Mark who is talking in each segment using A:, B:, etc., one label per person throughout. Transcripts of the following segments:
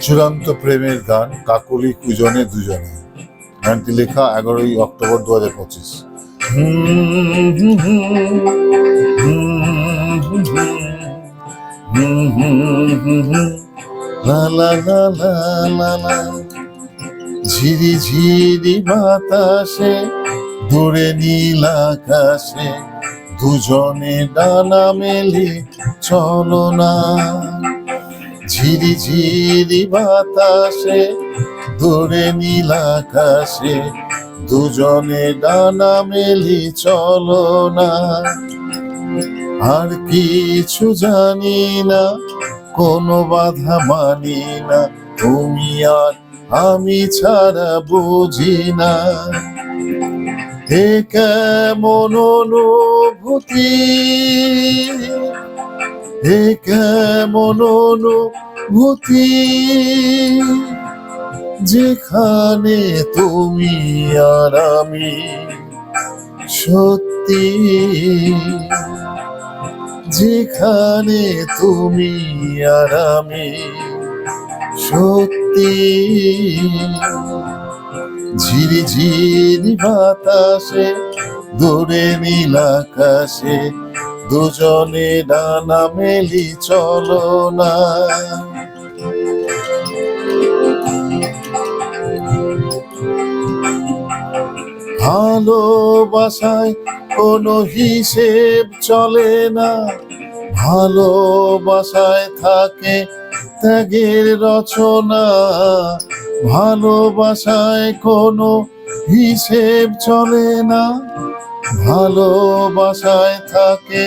A: চূড়ান্ত প্রেমের গান কাকলি, কুজনে দুজনে। গানটি লেখা এগারোই অক্টোবর দু হাজার পঁচিশ। ঝিরি ঝিরি বাতাসে, দূরে নীল আকাশে, দুজনে ডানা মেলে চলো না। ঝিরি ঝিরি বাতাসে, দূরে নীল আকাশে, দুজনে ডানা মেলি চলো না। আর কিছু জানি না, কোনো বাধা মানি না, তুমি আর আমি ছাড়া বুঝি না। এ কেমন অনুভূতি? এ কেমন অনুভূতি যেখানে তুমি আর আমি সত্যি, যেখানে তুমি আর আমি সত্যি। ঝিরি ঝিরি বাতাসে, দূরে নীল আকাশে দুজনে ডানা মেলি চলো না ভালোবাসায় কোনো হিসেব চলে না। ভালোবাসায় থাকে ত্যাগের রচনা। ভালোবাসায় কোনো হিসেব চলে না। ভালোবাসায় থাকে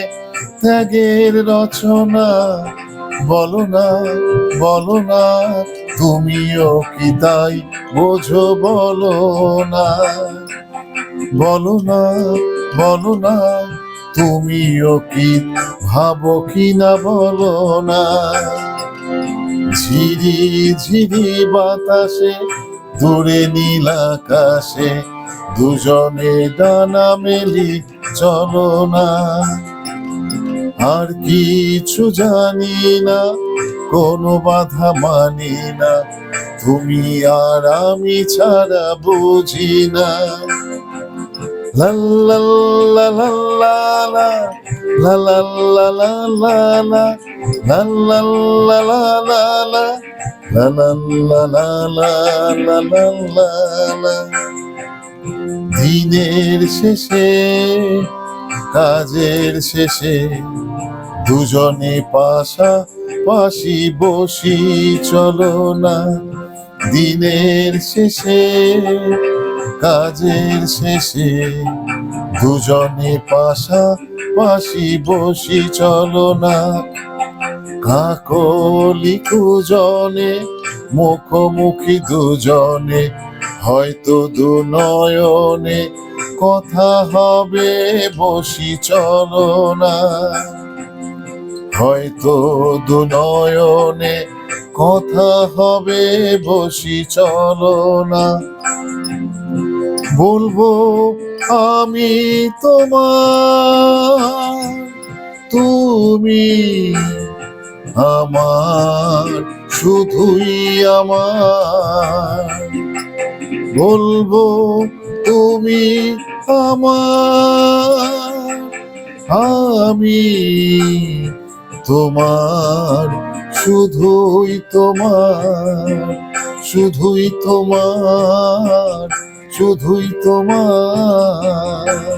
A: ত্যাগের রচনা। বলো না বলো না, তুমিও কি তাই বোঝো, বলো না। বলো না বলো না, তুমিও কি ভাবো কি না, বলো না। ঝিরি ঝিরি বাতাসে, দূরে নীল আকাশে দুজনে ডানা মেলি চলো না আর কিছু জানি না কোনো বাধা মানি না তুমি আর আমি ছাড়া বুঝি না লা লা লা দিনের শেষে, কাজের শেষে দুজনে পাশা পাশি বসি, চলো না। দিনের শেষে, কাজের শেষে দুজনে পাশা পাশি বসি, চলো না। কাকলি কুজনে, মুখোমুখি দুজনে হয়তো দু নয়নে কথা হবে, বসি চলো না। হয়তো দু নয়নে কথা হবে, বসি চলো না। বলব আমি তোমার, তুমি আমার, শুধুই আমার। বলব তুমি আমার আমি তোমার শুধুই তোমার শুধুই তোমার শুধুই তোমার।